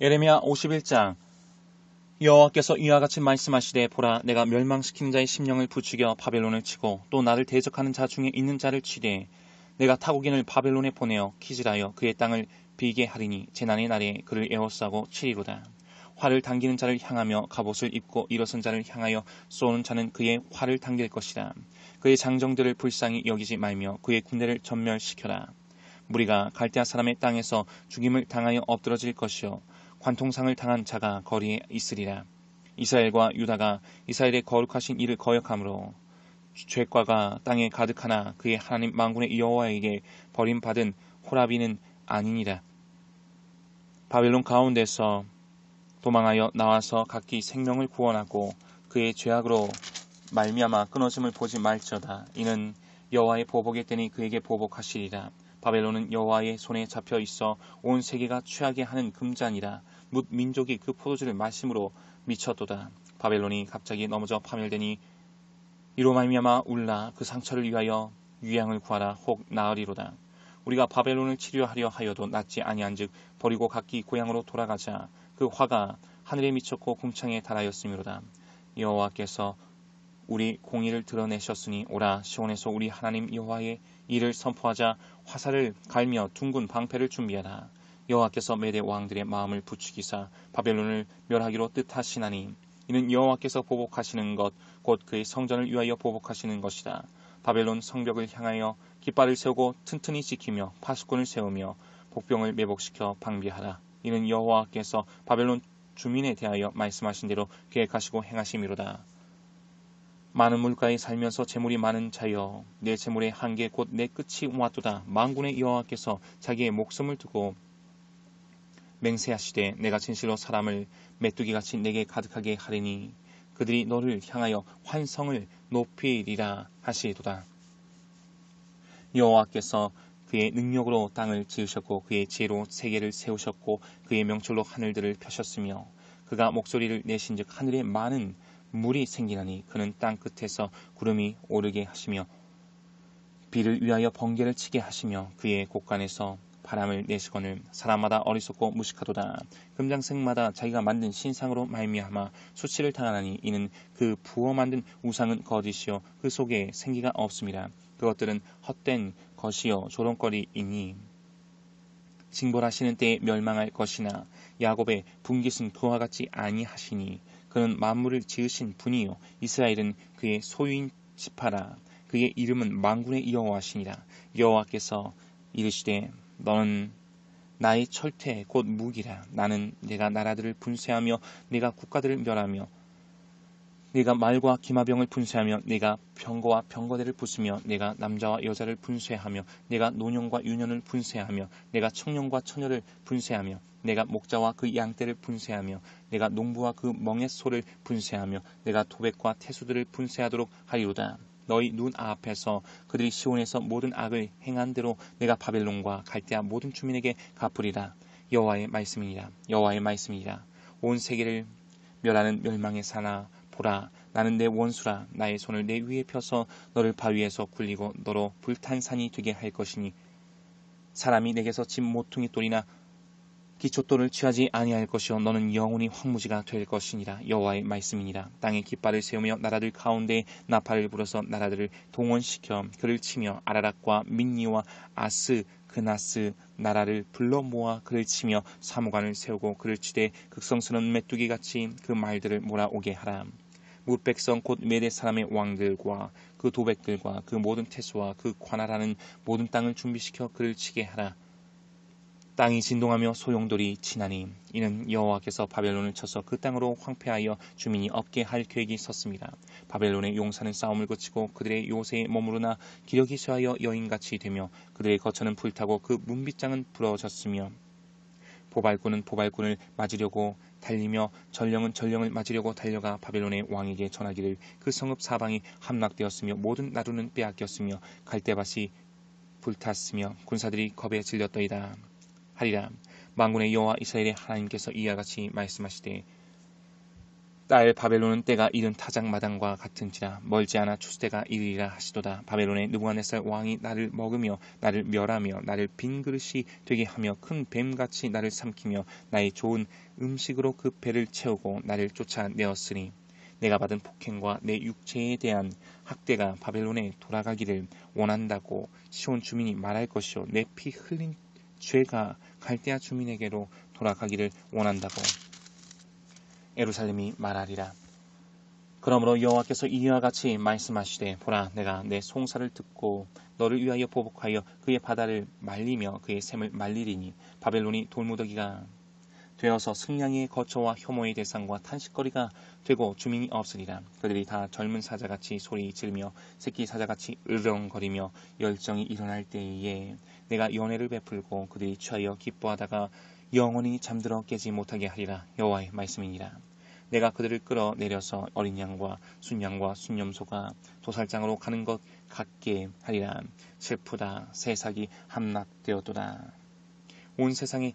예레미야 51장 여호와께서 이와 같이 말씀하시되 보라 내가 멸망시키는 자의 심령을 부추겨 바벨론을 치고 또 나를 대적하는 자 중에 있는 자를 치되 내가 타국인을 바벨론에 보내어 키질하여 그의 땅을 비게 하리니 재난의 날에 그를 에워싸고 치리로다. 활을 당기는 자를 향하며 갑옷을 입고 일어선 자를 향하여 쏘는 자는 그의 활을 당길 것이다. 그의 장정들을 불쌍히 여기지 말며 그의 군대를 전멸시켜라. 무리가 갈대아 사람의 땅에서 죽임을 당하여 엎드러질 것이요 관통상을 당한 자가 거리에 있으리라. 이스라엘과 유다가 이스라엘의 거룩하신 이를 거역함으로 죄과가 땅에 가득하나 그의 하나님 망군의 여호와에게 버림받은 호라비는 아니니라. 바벨론 가운데서 도망하여 나와서 각기 생명을 구원하고 그의 죄악으로 말미암아 끊어짐을 보지 말지어다. 이는 여호와의 보복의 때니 그에게 보복하시리라. 바벨론은 여호와의 손에 잡혀 있어 온 세계가 취하게 하는 금잔이라. 묻 민족이 그 포도주를 마심으로 미쳤도다. 바벨론이 갑자기 넘어져 파멸되니 이로 말미암아 울라 그 상처를 위하여 유양을 구하라 혹 나으리로다. 우리가 바벨론을 치료하려 하여도 낫지 아니한즉 버리고 각기 고향으로 돌아가자. 그 화가 하늘에 미쳤고 궁창에 달하였음이로다. 여호와께서 우리 공의를 드러내셨으니 오라 시온에서 우리 하나님 여호와의 일을 선포하자 화살을 갈며 둥근 방패를 준비하라. 여호와께서 메대 왕들의 마음을 부추기사 바벨론을 멸하기로 뜻하시나니 이는 여호와께서 보복하시는 것 곧 그의 성전을 위하여 보복하시는 것이다. 바벨론 성벽을 향하여 깃발을 세우고 튼튼히 지키며 파수꾼을 세우며 복병을 매복시켜 방비하라. 이는 여호와께서 바벨론 주민에 대하여 말씀하신 대로 계획하시고 행하심이로다. 많은 물가에 살면서 재물이 많은 자여 내 재물의 한계 곧 내 끝이 왔도다. 망군의 여호와께서 자기의 목숨을 두고 맹세하시되 내가 진실로 사람을 메뚜기같이 내게 가득하게 하리니 그들이 너를 향하여 환성을 높이리라 하시도다. 여호와께서 그의 능력으로 땅을 지으셨고 그의 지혜로 세계를 세우셨고 그의 명철로 하늘들을 펴셨으며 그가 목소리를 내신즉 하늘에 많은 물이 생기나니 그는 땅 끝에서 구름이 오르게 하시며 비를 위하여 번개를 치게 하시며 그의 곳간에서 바람을 내시거늘 사람마다 어리석고 무식하도다. 금장색마다 자기가 만든 신상으로 말미암아 수치를 당하나니 이는 그 부어 만든 우상은 거짓이요 그 속에 생기가 없습니다. 그것들은 헛된 것이요 조롱거리이니 징벌하시는 때에 멸망할 것이나 야곱의 분깃은 그와 같이 아니하시니 그는 만물을 지으신 분이요. 이스라엘은 그의 소유인 시파라. 그의 이름은 망군의 여호와시니라. 여호와께서 이르시되 너는 나의 철퇴 곧 무기라. 나는 내가 나라들을 분쇄하며 내가 국가들을 멸하며 내가 말과 기마병을 분쇄하며 내가 병거와 병거대를 부수며 내가 남자와 여자를 분쇄하며 내가 노년과 유년을 분쇄하며 내가 청년과 처녀를 분쇄하며 내가 목자와 그 양떼를 분쇄하며 내가 농부와 그 멍의 소를 분쇄하며 내가 도백과 태수들을 분쇄하도록 하리로다. 너희 눈 앞에서 그들이 시온에서 모든 악을 행한 대로 내가 바벨론과 갈대아 모든 주민에게 갚으리라. 여호와의 말씀이니라. 여호와의 말씀이니라. 온 세계를 멸하는 멸망의 사나 보라. 나는 내 원수라. 나의 손을 내 위에 펴서 너를 바위에서 굴리고 너로 불탄 산이 되게 할 것이니. 사람이 내게서 집 모퉁이 돌이나 기초돌을 취하지 아니할 것이요. 너는 영원히 황무지가 될 것이니라. 여호와의 말씀이니라. 땅에 깃발을 세우며 나라들 가운데 나팔을 불어서 나라들을 동원시켜 그를 치며 아라락과 민니와 아스 그나스 나라를 불러 모아 그를 치며 사무관을 세우고 그를 치되 극성스러운 메뚜기 같이 그 말들을 몰아오게 하라 무백성 곧 메대 사람의 왕들과 그 도백들과 그 모든 태수와 그 관할하는 모든 땅을 준비시켜 그를 치게 하라 땅이 진동하며 소용돌이 치나니 이는 여호와께서 바벨론을 쳐서 그 땅으로 황폐하여 주민이 없게 할 계획이 섰습니다. 바벨론의 용사는 싸움을 거치고 그들의 요새에 머무르나 기력이 쇠하여 여인같이 되며 그들의 거처는 불타고 그 문빗장은 부러졌으며 보발꾼은 보발꾼을 맞으려고 달리며 전령은 전령을 맞으려고 달려가 바벨론의 왕에게 전하기를 그 성읍 사방이 함락되었으며 모든 나루는 빼앗겼으며 갈대밭이 불탔으며 군사들이 겁에 질렸더이다. 하리라. 망군의 여호와 이스라엘의 하나님께서 이와 같이 말씀하시되 딸 바벨론은 때가 이른 타작마당과 같은지라 멀지 않아 추수때가 이르리라 하시도다. 바벨론의 느부갓네살 왕이 나를 먹으며 나를 멸하며 나를 빈 그릇이 되게 하며 큰 뱀같이 나를 삼키며 나의 좋은 음식으로 그 배를 채우고 나를 쫓아내었으니 내가 받은 폭행과 내 육체에 대한 학대가 바벨론에 돌아가기를 원한다고 시온 주민이 말할 것이요. 내 피 흘린 죄가 갈대아 주민에게로 돌아가기를 원한다고 에루살렘이 말하리라. 그러므로 여호와께서 이와 같이 말씀하시되 보라 내가 내 송사를 듣고 너를 위하여 보복하여 그의 바다를 말리며 그의 샘을 말리리니 바벨론이 돌무더기가 되어서 승량의 거처와 혐오의 대상과 탄식거리가 되고 주민이 없으리라. 그들이 다 젊은 사자같이 소리 지르며 새끼 사자같이 으렁거리며 열정이 일어날 때에 내가 연애를 베풀고 그들이 취하여 기뻐하다가 영원히 잠들어 깨지 못하게 하리라. 여호와의 말씀이니라. 내가 그들을 끌어내려서 어린 양과 순양과 순염소가 도살장으로 가는 것 같게 하리라. 슬프다. 새싹이 함락되었도다. 온 세상에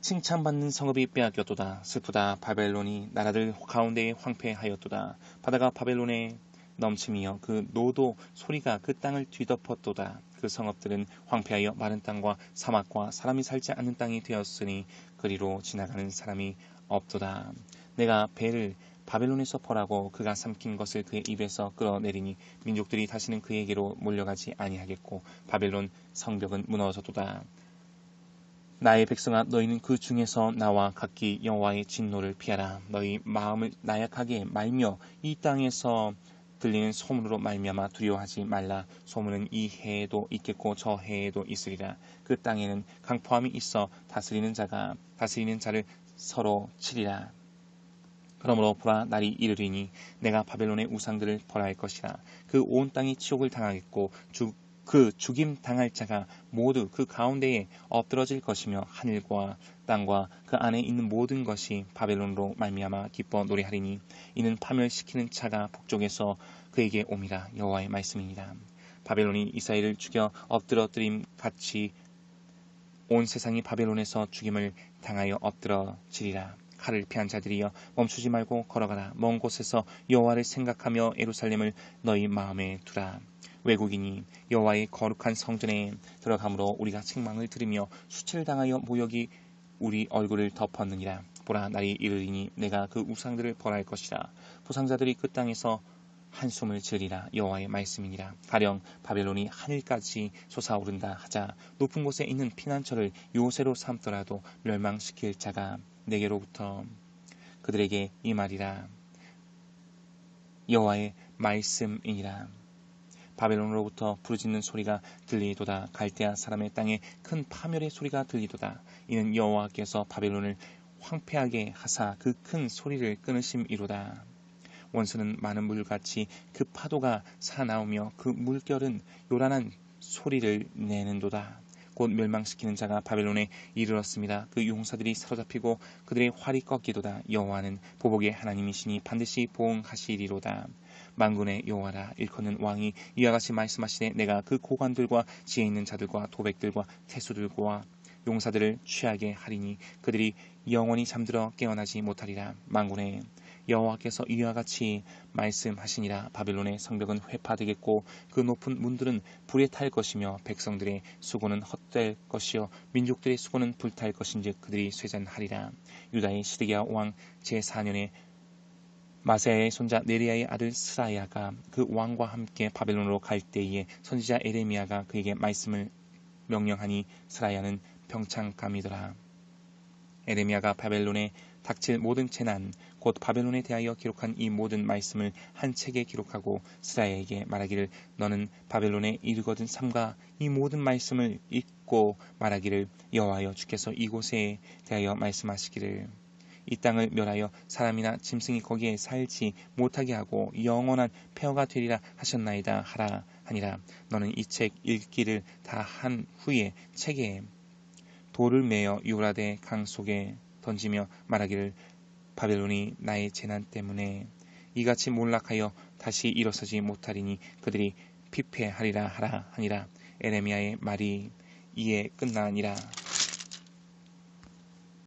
칭찬받는 성읍이 빼앗겼도다. 슬프다. 바벨론이 나라들 가운데에 황폐하였도다. 바다가 바벨론에 넘침이여 그 노도 소리가 그 땅을 뒤덮었도다. 그 성읍들은 황폐하여 마른 땅과 사막과 사람이 살지 않는 땅이 되었으니 그리로 지나가는 사람이 없도다. 내가 배를 바벨론에서 벌하고 그가 삼킨 것을 그의 입에서 끌어내리니 민족들이 다시는 그에게로 몰려가지 아니하겠고 바벨론 성벽은 무너져도다. 나의 백성아 너희는 그 중에서 나와 각기 여호와의 진노를 피하라. 너희 마음을 나약하게 말며 이 땅에서 들리는 소문으로 말미암아 두려워하지 말라. 소문은 이 해에도 있겠고 저 해에도 있으리라. 그 땅에는 강포함이 있어 다스리는 자가 다스리는 자를 서로 치리라. 그러므로 보라 날이 이르리니 내가 바벨론의 우상들을 벌할 것이라 그 온 땅이 치욕을 당하겠고 주, 그 죽임 당할 자가 모두 그 가운데에 엎드러질 것이며 하늘과 땅과 그 안에 있는 모든 것이 바벨론으로 말미암아 기뻐 노래하리니 이는 파멸시키는 차가 북쪽에서 그에게 옴이라 여호와의 말씀입니다. 바벨론이 이스라엘을 죽여 엎드러뜨림 같이 온 세상이 바벨론에서 죽임을 당하여 엎드러지리라. 칼을 피한 자들이여 멈추지 말고 걸어가라. 먼 곳에서 여호와를 생각하며 에루살렘을 너희 마음에 두라. 외국인이 여호와의 거룩한 성전에 들어가므로 우리가 책망을 들으며 수치를 당하여 모욕이 우리 얼굴을 덮었느니라. 보라 날이 이르리니 내가 그 우상들을 벌할 것이라. 부상자들이 그 땅에서 한숨을 지으리라 여호와의 말씀이니라 가령 바벨론이 하늘까지 솟아오른다 하자 높은 곳에 있는 피난처를 요새로 삼더라도 멸망시킬 자가 내게로부터 그들에게 이 말이라 여호와의 말씀이니라 바벨론으로부터 부르짖는 소리가 들리도다 갈대아 사람의 땅에 큰 파멸의 소리가 들리도다 이는 여호와께서 바벨론을 황폐하게 하사 그 큰 소리를 끊으심이로다 원수는 많은 물같이 그 파도가 사나오며 그 물결은 요란한 소리를 내는도다. 곧 멸망시키는 자가 바벨론에 이르렀습니다. 그 용사들이 사로잡히고 그들의 활이 꺾이도다. 여호와는 보복의 하나님이시니 반드시 보응하시리로다. 만군의 여호와라. 일컫는 왕이 이와 같이 말씀하시되 내가 그 고관들과 지혜 있는 자들과 도백들과 태수들과 용사들을 취하게 하리니 그들이 영원히 잠들어 깨어나지 못하리라. 만군의 여호와께서 이와 같이 말씀하시니라. 바벨론의 성벽은 회파되겠고 그 높은 문들은 불에 탈 것이며 백성들의 수고는 헛될 것이요 민족들의 수고는 불탈 것인즉 그들이 쇠잔하리라. 유다의 시드기야 왕 제4년에 마세야의 손자 네리아의 아들 스라야가 그 왕과 함께 바벨론으로 갈 때에 선지자 에레미야가 그에게 말씀을 명령하니 스라야는 병창감이더라. 에레미야가 바벨론에 닥칠 모든 재난, 곧 바벨론에 대하여 기록한 이 모든 말씀을 한 책에 기록하고 스라야에게 말하기를 너는 바벨론에 이르거든 삼가 이 모든 말씀을 읽고 말하기를 여호와여 주께서 이곳에 대하여 말씀하시기를 이 땅을 멸하여 사람이나 짐승이 거기에 살지 못하게 하고 영원한 폐허가 되리라 하셨나이다 하라 하니라 너는 이 책 읽기를 다 한 후에 책에 돌을 메어 유라데 강 속에 던지며 말하기를 바벨론이 나의 재난 때문에 이같이 몰락하여 다시 일어서지 못하리니 그들이 피폐하리라 하라 하니라 에레미야의 말이 이에 끝나니라.